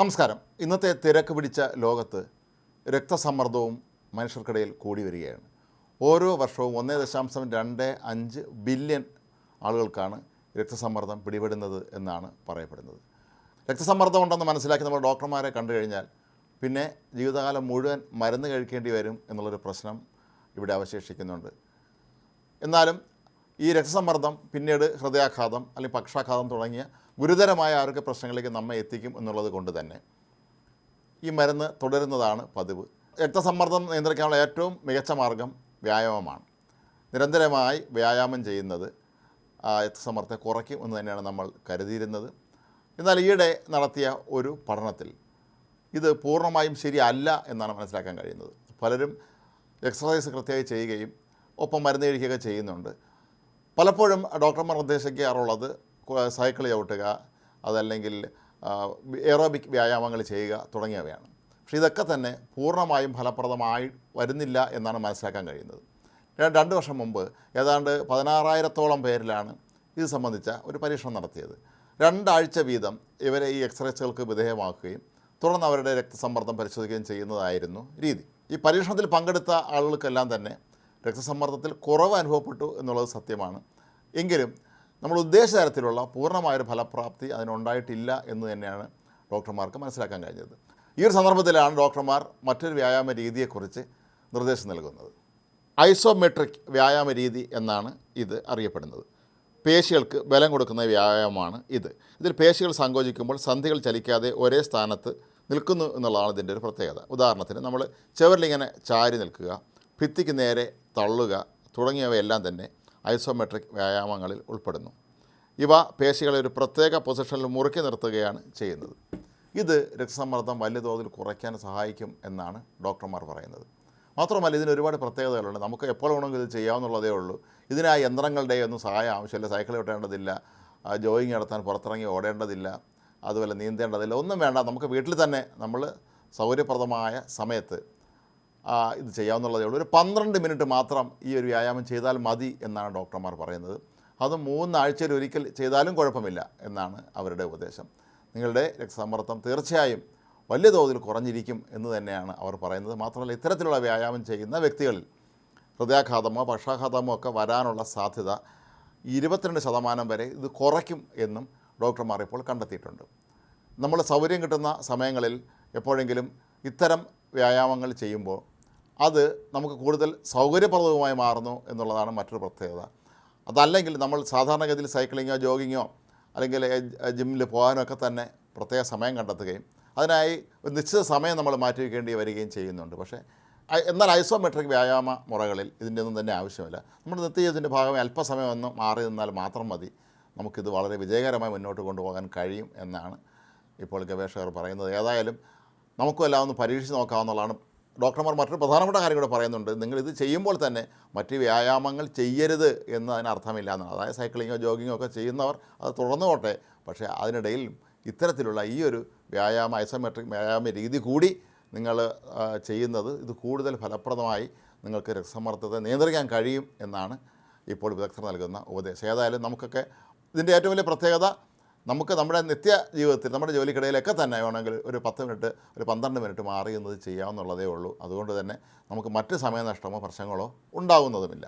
നമസ്കാരം. ഇന്നത്തെ തിരക്ക് പിടിച്ച ലോകത്ത് രക്തസമ്മർദ്ദവും മനുഷ്യർക്കിടയിൽ കൂടി വരികയാണ്. ഓരോ വർഷവും ഒന്നേ ദശാംശം രണ്ട് അഞ്ച് ബില്യൺ ആളുകൾക്കാണ് രക്തസമ്മർദ്ദം പിടിപെടുന്നത് എന്നാണ് പറയപ്പെടുന്നത്. രക്തസമ്മർദ്ദം ഉണ്ടെന്ന് മനസ്സിലാക്കി നമ്മൾ ഡോക്ടർമാരെ കണ്ടു കഴിഞ്ഞാൽ പിന്നെ ജീവിതകാലം മുഴുവൻ മരുന്ന് കഴിക്കേണ്ടി വരും എന്നുള്ളൊരു പ്രശ്നം ഇവിടെ അവശേഷിക്കുന്നുണ്ട്. എന്നാലും ഈ രക്തസമ്മർദ്ദം പിന്നീട് ഹൃദയാഘാതം അല്ലെങ്കിൽ പക്ഷാഘാതം തുടങ്ങിയ ഗുരുതരമായ ആരോഗ്യ പ്രശ്നങ്ങളിലേക്ക് നമ്മെ എത്തിക്കും എന്നുള്ളത് കൊണ്ട് തന്നെ ഈ മരുന്ന് തുടരുന്നതാണ് പതിവ്. രക്തസമ്മർദ്ദം നിയന്ത്രിക്കാനുള്ള ഏറ്റവും മികച്ച മാർഗം വ്യായാമമാണ്. നിരന്തരമായി വ്യായാമം ചെയ്യുന്നത് രക്തസമ്മർദ്ദത്തെ കുറയ്ക്കും എന്ന് തന്നെയാണ് നമ്മൾ കരുതിയിരുന്നത്. എന്നാൽ ഈയിടെ നടത്തിയ ഒരു പഠനത്തിൽ ഇത് പൂർണമായും ശരിയല്ല എന്നാണ് മനസ്സിലാക്കാൻ കഴിയുന്നത്. പലരും എക്സസൈസ് കൃത്യമായി ചെയ്യുകയും ഒപ്പം മരുന്ന് കഴിക്കുകയൊക്കെ ചെയ്യുന്നുണ്ട്. പലപ്പോഴും ഡോക്ടർമാർ നിർദ്ദേശിക്കാറുള്ളത് സൈക്കിൾ ചവിട്ടുക അതല്ലെങ്കിൽ എറോബിക് വ്യായാമങ്ങൾ ചെയ്യുക തുടങ്ങിയവയാണ്. പക്ഷേ ഇതൊക്കെ തന്നെ പൂർണമായും ഫലപ്രദമായി വരുന്നില്ല എന്നാണ് മനസ്സിലാക്കാൻ കഴിയുന്നത്. രണ്ട് വർഷം മുമ്പ് ഏതാണ്ട് പതിനാറായിരത്തോളം പേരിലാണ് ഇത് സംബന്ധിച്ച ഒരു പരീക്ഷണം നടത്തിയത്. രണ്ടാഴ്ച വീതം ഇവരെ ഈ എക്സ്റേസുകൾക്ക് വിധേയമാക്കുകയും തുടർന്ന് അവരുടെ രക്തസമ്മർദ്ദം പരിശോധിക്കുകയും ചെയ്യുന്നതായിരുന്നു രീതി. ഈ പരീക്ഷണത്തിൽ പങ്കെടുത്ത ആളുകൾക്കെല്ലാം തന്നെ രക്തസമ്മർദ്ദത്തിൽ കുറവ് അനുഭവപ്പെട്ടു എന്നുള്ളത് സത്യമാണ്. എങ്കിലും നമ്മൾ ഉദ്ദേശ തരത്തിലുള്ള പൂർണമായൊരു ഫലപ്രാപ്തി അതിനുണ്ടായിട്ടില്ല എന്ന് തന്നെയാണ് ഡോക്ടർമാർക്ക് മനസ്സിലാക്കാൻ കഴിഞ്ഞത്. ഈ ഒരു സന്ദർഭത്തിലാണ് ഡോക്ടർമാർ മറ്റൊരു വ്യായാമ രീതിയെക്കുറിച്ച് നിർദ്ദേശം നൽകുന്നത്. ഐസോമെട്രിക് വ്യായാമ രീതി എന്നാണ് ഇത് അറിയപ്പെടുന്നത്. പേശികൾക്ക് ബലം കൊടുക്കുന്ന വ്യായാമമാണ് ഇത്. ഇതിൽ പേശികൾ സങ്കോചിക്കുമ്പോൾ സന്ധികൾ ചലിക്കാതെ ഒരേ സ്ഥാനത്ത് നിൽക്കുന്നു എന്നുള്ളതാണ് ഇതിന്റെ ഒരു പ്രത്യേകത. ഉദാഹരണത്തിന് നമ്മൾ ചെവറിലിങ്ങനെ ചാരി നിൽക്കുക ഭിത്തിക്ക് നേരെ തള്ളുക തുടങ്ങിയവയെല്ലാം തന്നെ ഐസോമെട്രിക് വ്യായാമങ്ങളിൽ ഉൾപ്പെടുന്നു. ഇവ പേശികളെ ഒരു പ്രത്യേക പൊസിഷനിൽ മുറുക്കി നിർത്തുകയാണ് ചെയ്യുന്നത്. ഇത് രക്തസമ്മർദ്ദം വലിയ തോതിൽ കുറയ്ക്കാൻ സഹായിക്കും എന്നാണ് ഡോക്ടർമാർ പറയുന്നത്. മാത്രമല്ല ഇതിന് ഒരുപാട് പ്രത്യേകതകളുണ്ട്. നമുക്ക് എപ്പോൾ വേണമെങ്കിലും ഇത് ചെയ്യാവുന്നുള്ളതേ ഉള്ളൂ. ഇതിനായി യന്ത്രങ്ങളുടെ ഒന്നും സഹായം ആവശ്യമില്ല. സൈക്കിൾ വിട്ടേണ്ടതില്ല ജോയിങ് നടത്താൻ പുറത്തിറങ്ങി ഓടേണ്ടതില്ല അതുപോലെ നീന്തേണ്ടതില്ല ഒന്നും വേണ്ട. നമുക്ക് വീട്ടിൽ തന്നെ നമ്മൾ സൗകര്യപ്രദമായ സമയത്ത് ഇത് ചെയ്യാവുന്നുള്ളതേ ഉള്ളൂ. ഒരു പന്ത്രണ്ട് മിനിറ്റ് മാത്രം ഈ ഒരു വ്യായാമം ചെയ്താൽ മതി എന്നാണ് ഡോക്ടർമാർ പറയുന്നത്. അത് മൂന്നാഴ്ചയിൽ ഒരിക്കൽ ചെയ്താലും കുഴപ്പമില്ല എന്നാണ് അവരുടെ ഉപദേശം. നിങ്ങളുടെ രക്തസമ്മർദ്ദം തീർച്ചയായും വലിയ തോതിൽ കുറഞ്ഞിരിക്കും എന്ന് തന്നെയാണ് അവർ പറയുന്നത്. മാത്രമല്ല ഇത്തരത്തിലുള്ള വ്യായാമം ചെയ്യുന്ന വ്യക്തികളിൽ ഹൃദയാഘാതമോ പക്ഷാഘാതമോ ഒക്കെ വരാനുള്ള സാധ്യത ഇരുപത്തിരണ്ട് ശതമാനം വരെ ഇത് കുറയ്ക്കും എന്നും ഡോക്ടർമാർ ഇപ്പോൾ കണ്ടെത്തിയിട്ടുണ്ട്. നമ്മൾ സൗകര്യം കിട്ടുന്ന സമയങ്ങളിൽ എപ്പോഴെങ്കിലും ഇത്തരം വ്യായാമങ്ങൾ ചെയ്യുമ്പോൾ അത് നമുക്ക് കൂടുതൽ സൗകര്യപ്രദവുമായി മാറുന്നു എന്നുള്ളതാണ് മറ്റൊരു പ്രത്യേകത. അതല്ലെങ്കിൽ നമ്മൾ സാധാരണഗതിയിൽ സൈക്ലിങ്ങോ ജോഗിങ്ങോ അല്ലെങ്കിൽ ജിമ്മിൽ പോകാനോ ഒക്കെ തന്നെ പ്രത്യേക സമയം കണ്ടെത്തുകയും അതിനായി ഒരു നിശ്ചിത സമയം നമ്മൾ മാറ്റി വയ്ക്കേണ്ടി വരികയും ചെയ്യുന്നുണ്ട്. പക്ഷേ എന്നാൽ ഐസോമെട്രിക് വ്യായാമ മുറകളിൽ ഇതിന്റെ ഒന്നും തന്നെ ആവശ്യമില്ല. നമ്മുടെ നിത്യജീവിതത്തിന്റെ ഭാഗമായി അല്പസമയം ഒന്ന് മാറി നിന്നാൽ മാത്രം മതി. നമുക്കിത് വളരെ വിജയകരമായി മുന്നോട്ട് കൊണ്ടുപോകാൻ കഴിയും എന്നാണ് ഇപ്പോൾ ഗവേഷകർ പറയുന്നത്. ഏതായാലും നമുക്കും എല്ലാം ഒന്ന് പരീക്ഷിച്ച് നോക്കാവുന്നതാണ് ഡോക്ടർമാർ മറ്റൊരു പ്രധാനപ്പെട്ട കാര്യം കൂടെ പറയുന്നുണ്ട്. നിങ്ങൾ ഇത് ചെയ്യുമ്പോൾ തന്നെ മറ്റ് വ്യായാമങ്ങൾ ചെയ്യരുത് എന്ന് അർത്ഥമില്ല എന്നാണ്. അതായത് സൈക്ലിങ്ങോ ജോഗിങ്ങോ ഒക്കെ ചെയ്യുന്നവർ അത് തുടർന്നു പോട്ടെ. പക്ഷേ അതിനിടയിൽ ഇത്തരത്തിലുള്ള ഈ ഒരു വ്യായാമ ഐസോമെട്രിക് വ്യായാമ രീതി കൂടി നിങ്ങൾ ചെയ്യുന്നത് ഇത് കൂടുതൽ ഫലപ്രദമായി നിങ്ങൾക്ക് രക്തസമ്മർദ്ദത്തെ നിയന്ത്രിക്കാൻ കഴിയും എന്നാണ് ഇപ്പോൾ വിദഗ്ധർ നൽകുന്ന ഉപദേശം. ഏതായാലും നമുക്കൊക്കെ ഇതിന്റെ ഏറ്റവും വലിയ പ്രത്യേകത നമുക്ക് നമ്മുടെ നിത്യ ജീവിതത്തിൽ നമ്മുടെ ജോലിക്കിടയിലൊക്കെ തന്നെ വേണമെങ്കിൽ ഒരു പത്ത് മിനിറ്റ് ഒരു പന്ത്രണ്ട് മിനിറ്റ് മാറി എന്നത് ചെയ്യാവുന്നുള്ളതേ ഉള്ളൂ. അതുകൊണ്ട് തന്നെ നമുക്ക് മറ്റ് സമയനഷ്ടമോ പ്രശ്നങ്ങളോ ഉണ്ടാകുന്നതുമില്ല